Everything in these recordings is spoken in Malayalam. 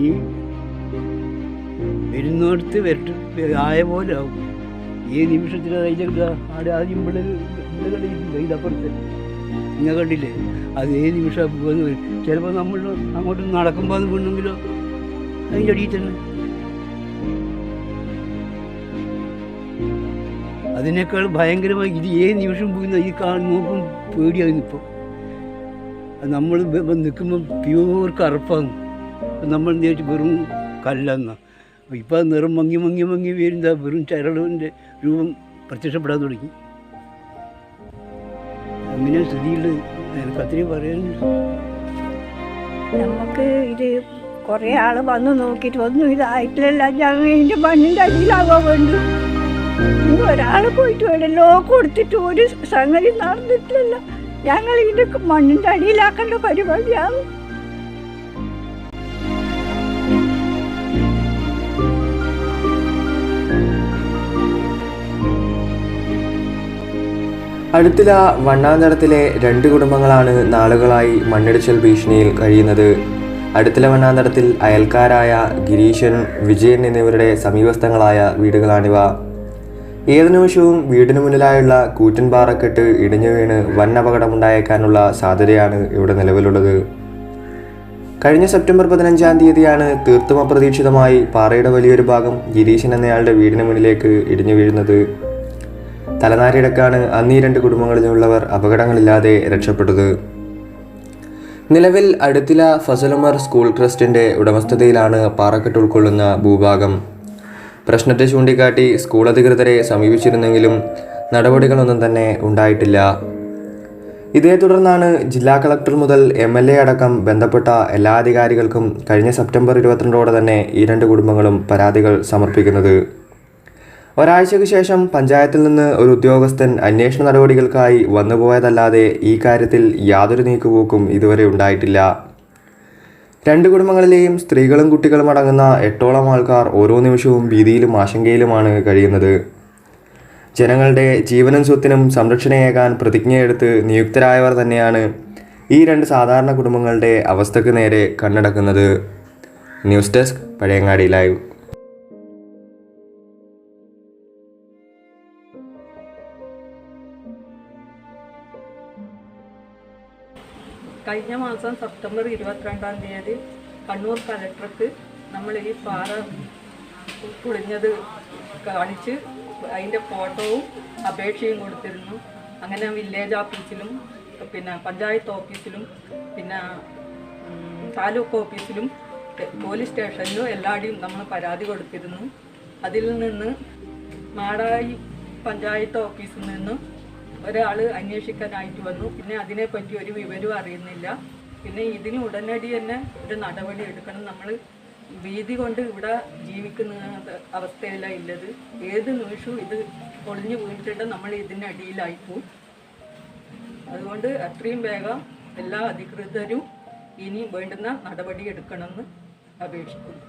ഇനി വരുന്നിടത്ത് വരട്ട് ആയ പോലെ ആവും. ഈ നിമിഷത്തിൽ അതിലേക്ക് ആടെ ആദ്യം ഇവിടെ ഇതപ്പുറത്ത് നിങ്ങൾ കണ്ടില്ലേ? അത് ഏത് നിമിഷം പോകുന്ന വരും. ചിലപ്പോൾ നമ്മൾ അങ്ങോട്ട് നടക്കുമ്പോൾ വീണെങ്കിലോ അതിന്റെ അടിയിൽ തന്നെ. അതിനേക്കാൾ ഭയങ്കരമായി ഇത് ഏത് നിമിഷം പോകുന്ന ഈ കാ നോക്കും പേടിയായിരുന്നു ഇപ്പോൾ നമ്മൾ നിൽക്കുമ്പോൾ പ്യൂർ കറുപ്പാണ് നമ്മൾ നേരിട്ട് വെറും കല്ലെന്ന്. ഇപ്പോൾ നിറം മങ്ങി മങ്ങി മങ്ങി വരുന്ന വെറും ചരളിന്റെ രൂപം പ്രത്യക്ഷപ്പെടാൻ തുടങ്ങി. അങ്ങനെ സ്ഥിതിയുള്ളത് എനിക്ക് അത്രയും പറയാനുണ്ട്. നമുക്ക് ഇത് കുറേ ആൾ വന്ന് നോക്കിയിട്ട് ഒന്നും ഇതായിട്ടില്ല ഞങ്ങൾ ഇതിന്റെ മണ്ണിന്റെ അടിയിലാകോ വേണ്ടു. ഒരാൾ പോയിട്ട് എവിടെല്ലോ കൊടുത്തിട്ട് ഒരു സംഗതി നടന്നിട്ടില്ല ഞങ്ങൾ ഇതിന്റെ മണ്ണിന്റെ അടിയിലാക്കേണ്ട പരിപാടിയാണ് അടുത്തില വണ്ണാന്തടത്തിലെ രണ്ട് കുടുംബങ്ങളാണ് നാളുകളായി മണ്ണിടിച്ചൽ ഭീഷണിയിൽ കഴിയുന്നത്. അടുത്തില വണ്ണാന്തടത്തിൽ അയൽക്കാരായ ഗിരീശൻ വിജയൻ എന്നിവരുടെ സമീപസ്ഥങ്ങളായ വീടുകളാണിവ. ഏത് നിമിഷവും വീടിന് മുന്നിലായുള്ള കൂറ്റൻ പാറക്കെട്ട് ഇടിഞ്ഞു വീണ് വൻ അപകടമുണ്ടായേക്കാനുള്ള സാധ്യതയാണ് ഇവിടെ നിലവിലുള്ളത്. കഴിഞ്ഞ സെപ്റ്റംബർ പതിനഞ്ചാം തീയതിയാണ് തീർത്തും അപ്രതീക്ഷിതമായി പാറയുടെ വലിയൊരു ഭാഗം ഗിരീശൻ എന്നയാളുടെ വീടിന് മുന്നിലേക്ക് ഇടിഞ്ഞു വീഴുന്നത്. തലനാരിടക്കാണ് അന്നീ രണ്ട് കുടുംബങ്ങളിലുള്ളവർ അപകടങ്ങളില്ലാതെ രക്ഷപ്പെട്ടത്. നിലവിൽ അടുത്തില ഫസലുമർ സ്കൂൾ ട്രസ്റ്റിന്റെ ഉടമസ്ഥതയിലാണ് പാറക്കെട്ട് ഉൾക്കൊള്ളുന്ന ഭൂഭാഗം. പ്രശ്നത്തെ ചൂണ്ടിക്കാട്ടി സ്കൂൾ അധികൃതരെ സമീപിച്ചിരുന്നെങ്കിലും നടപടികളൊന്നും തന്നെ ഉണ്ടായിട്ടില്ല. ഇതേ തുടർന്നാണ് ജില്ലാ കളക്ടർ മുതൽ എം എൽ എ അടക്കം ബന്ധപ്പെട്ട എല്ലാ അധികാരികൾക്കും കഴിഞ്ഞ സെപ്റ്റംബർ ഇരുപത്തിരണ്ടോടെ തന്നെ ഈ രണ്ട് കുടുംബങ്ങളും പരാതികൾ സമർപ്പിക്കുന്നത്. ഒരാഴ്ചയ്ക്ക് ശേഷം പഞ്ചായത്തിൽ നിന്ന് ഒരു ഉദ്യോഗസ്ഥൻ അന്വേഷണ നടപടികൾക്കായി വന്നുപോയതല്ലാതെ ഈ കാര്യത്തിൽ യാതൊരു നീക്കുപോക്കും ഇതുവരെ ഉണ്ടായിട്ടില്ല. രണ്ട് കുടുംബങ്ങളിലെയും സ്ത്രീകളും കുട്ടികളും അടങ്ങുന്ന എട്ടോളം ആൾക്കാർ ഓരോ നിമിഷവും ഭീതിയിലും ആശങ്കയിലുമാണ് കഴിയുന്നത്. ജനങ്ങളുടെ ജീവനും സ്വത്തിനും സംരക്ഷണയേകാൻ പ്രതിജ്ഞയെടുത്ത് നിയുക്തരായവർ തന്നെയാണ് ഈ രണ്ട് സാധാരണ കുടുംബങ്ങളുടെ അവസ്ഥയ്ക്ക് നേരെ കണ്ണടക്കുന്നത്. News desk Pazhayangadi live. കഴിഞ്ഞ മാസം സെപ്റ്റംബർ ഇരുപത്തിരണ്ടാം തീയതി കണ്ണൂർ കലക്ടർക്ക് നമ്മൾ ഈ പാറ പൊളിഞ്ഞത് കാണിച്ച് അതിന്റെ ഫോട്ടോവും അപേക്ഷയും കൊടുത്തിരുന്നു. അങ്ങനെ വില്ലേജ് ഓഫീസിലും പിന്നെ പഞ്ചായത്ത് ഓഫീസിലും പിന്നെ താലൂക്ക് ഓഫീസിലും പോലീസ് സ്റ്റേഷനിലും എല്ലായിടെയും നമ്മൾ പരാതി കൊടുത്തിരുന്നു. അതിൽ നിന്ന് മാടായി പഞ്ചായത്ത് ഓഫീസിൽ നിന്ന് ഒരാൾ അന്വേഷിക്കാനായിട്ട് വന്നു. പിന്നെ അതിനെപ്പറ്റി ഒരു വിവരവും അറിയുന്നില്ല. പിന്നെ ഇതിന് ഉടനടി തന്നെ ഒരു നടപടി എടുക്കണം. നമ്മൾ ഭീതി കൊണ്ട് ഇവിടെ ജീവിക്കുന്ന അവസ്ഥയല്ല ഇല്ലത്. ഏത് നിമിഷവും ഇത് പൊളിഞ്ഞു പോയിട്ടുണ്ട് നമ്മൾ ഇതിന്റെ അടിയിലായിപ്പോവും അതുകൊണ്ട് അത്രയും വേഗം എല്ലാ അധികൃതരും ഇനി വേണ്ടുന്ന നടപടി എടുക്കണമെന്ന് അപേക്ഷിക്കുന്നു.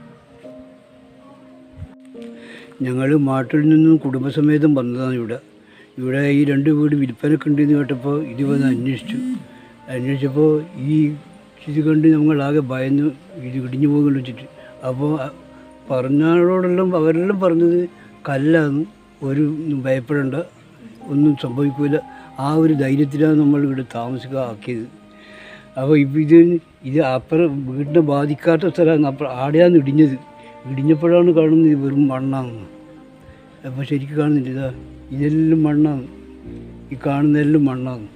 ഞങ്ങൾ മാട്ടിൽ നിന്നും കുടുംബസമേതം വന്നതാണ് ഇവിടെ. ഇവിടെ ഈ രണ്ട് വീട് വിൽപ്പനക്ക് ഉണ്ടെന്ന് കേട്ടപ്പോൾ ഇത് വന്ന് അന്വേഷിച്ചു. അന്വേഷിച്ചപ്പോൾ ഈ ഇത് കണ്ട് ഞങ്ങളാകെ ഭയന്നു ഇത് ഇടിഞ്ഞു പോകുന്നു വെച്ചിട്ട്. അപ്പോൾ പറഞ്ഞവരോടെല്ലാം അവരെല്ലാം പറഞ്ഞത് കല്ലാന്ന് ഒരു ഭയപ്പെടേണ്ട ഒന്നും സംഭവിക്കില്ല ആ ഒരു ധൈര്യത്തിലാണ് നമ്മൾ ഇവിടെ താമസിക്കുക ആക്കിയത് അപ്പോൾ ഇപ്പം ഇത് ഇത് അപ്പുറം വീടിനെ ബാധിക്കാത്ത സ്ഥലമാണ്. അപ്പുറം ആടെയാണ് ഇടിഞ്ഞത്. ഇടിഞ്ഞപ്പോഴാണ് കാണുന്നത് വെറും മണ്ണാണെന്ന് അപ്പോൾ ശരിക്കും കാണുന്നില്ല ഇതാ. ഇതെല്ലാം മണ്ണാണ്. ഈ കാണുന്നതെല്ലാം മണ്ണാണ്.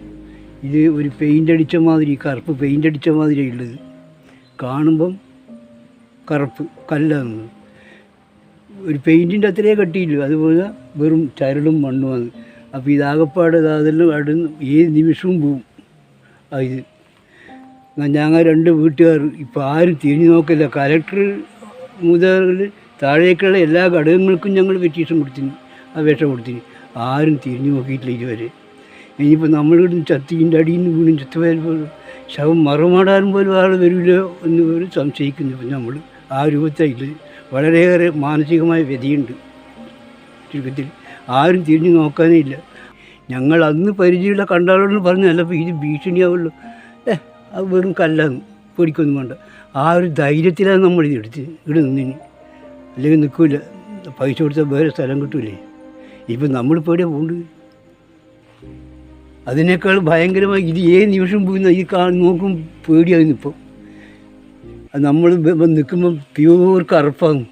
ഇത് ഒരു പെയിന്റ് അടിച്ച മാതിരി കറുപ്പ് പെയിന്റ് അടിച്ച മാതിരിയാണ് ഉള്ളത്. കാണുമ്പം കറുപ്പ് കല്ലാണ്. ഒരു പെയിന്റിന്റെ അത്രയേ കട്ടിയില്ല. അതുപോലെ വെറും ചരടും മണ്ണുമാണ് അപ്പോൾ ഇതാകപ്പാട് ഇത് അതെല്ലാം അടുന്ന് ഏത് നിമിഷവും പോവും. ഇത്. ഞങ്ങൾ രണ്ട് വീട്ടുകാർ ഇപ്പോൾ ആരും തിരിഞ്ഞു നോക്കില്ല. കലക്ടർ മുതൽ താഴേക്കുള്ള എല്ലാ ഘടകങ്ങൾക്കും ഞങ്ങൾ പെറ്റീഷൻ കൊടുത്തിന്. അപേക്ഷ കൊടുത്തിന്. ആരും തിരിഞ്ഞു നോക്കിയിട്ടില്ല ഇതുവരെ. ഇനിയിപ്പോൾ നമ്മളിവിടെ ചത്തിന്റെ അടിയിൽ നിന്ന് വീണും ചത്തുപോയാൽ വരുമ്പോൾ ശവം മറുമാടാൻ പോലും ആൾ വരില്ലോ എന്ന് പോലും സംശയിക്കുന്നു. ഇപ്പം നമ്മൾ ആ രൂപത്തിൽ വളരെയേറെ മാനസികമായ വ്യതിയുണ്ട്. ചുരുക്കത്തിൽ ആരും തിരിഞ്ഞു നോക്കാനേ ഇല്ല. ഞങ്ങൾ അന്ന് പരിചയമുള്ള കണ്ടാളോട് പറഞ്ഞല്ല അപ്പോൾ ഇത് ഭീഷണിയാവുള്ളൂ. ഏ അത് വെറും കല്ലാന്ന് പേടിക്കൊന്നും വേണ്ട. ആ ഒരു ധൈര്യത്തിലാണ് നമ്മൾ ഇതെടുത്ത് ഇവിടെ നിന്നിന്. അല്ലെങ്കിൽ നിൽക്കില്ല പൈസ കൊടുത്താൽ വേറെ സ്ഥലം കിട്ടൂലേ? ഇപ്പം നമ്മൾ എവിടെ പോകുന്നത് അതിനേക്കാൾ ഭയങ്കരമായി ഇത് ഏത് നിമിഷം പോയി ഈ കാ നോക്കും പേടിയായിരുന്നു ഇപ്പോൾ നമ്മൾ നിൽക്കുമ്പോൾ പ്യൂർ കറുപ്പാണ്.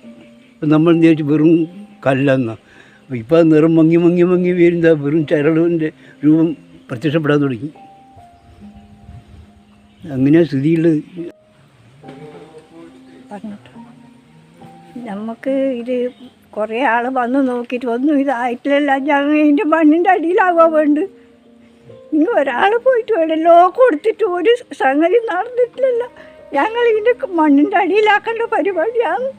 നമ്മൾ വിചാരിച്ചു വെറും കല്ലെന്നാ. ഇപ്പോൾ നിറം മങ്ങി മങ്ങി മങ്ങി വരുന്ന വെറും ചരളിന്റെ രൂപം പ്രത്യക്ഷപ്പെടാൻ തുടങ്ങി. അങ്ങനെയാണ് സ്ഥിതിയുള്ളത്. നമുക്ക് ഇത് കുറേ ആൾ വന്ന് നോക്കിയിട്ട് ഒന്നും ഇതായിട്ടില്ല ഞങ്ങൾ ഇതിന്റെ മണ്ണിന്റെ അടിയിലാവാൻ വേണ്ട ഇനി ഒരാൾ പോയിട്ട് വേണമല്ലോ കൊടുത്തിട്ട് ഒരു സംഗതി നടന്നിട്ടില്ല ഞങ്ങൾ ഇതിന്റെ മണ്ണിന്റെ അടിയിലാക്കേണ്ട പരിപാടിയാണ്.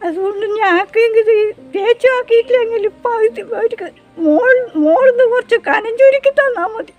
അതുകൊണ്ട് ഞങ്ങൾക്ക് ഇത് തേച്ചാക്കിയിട്ടില്ലെങ്കിൽ ഇപ്പം ഒരു മോൾ മോളിന്ന് കുറച്ച് കനഞ്ചുരുക്കി തന്നാൽ മതി.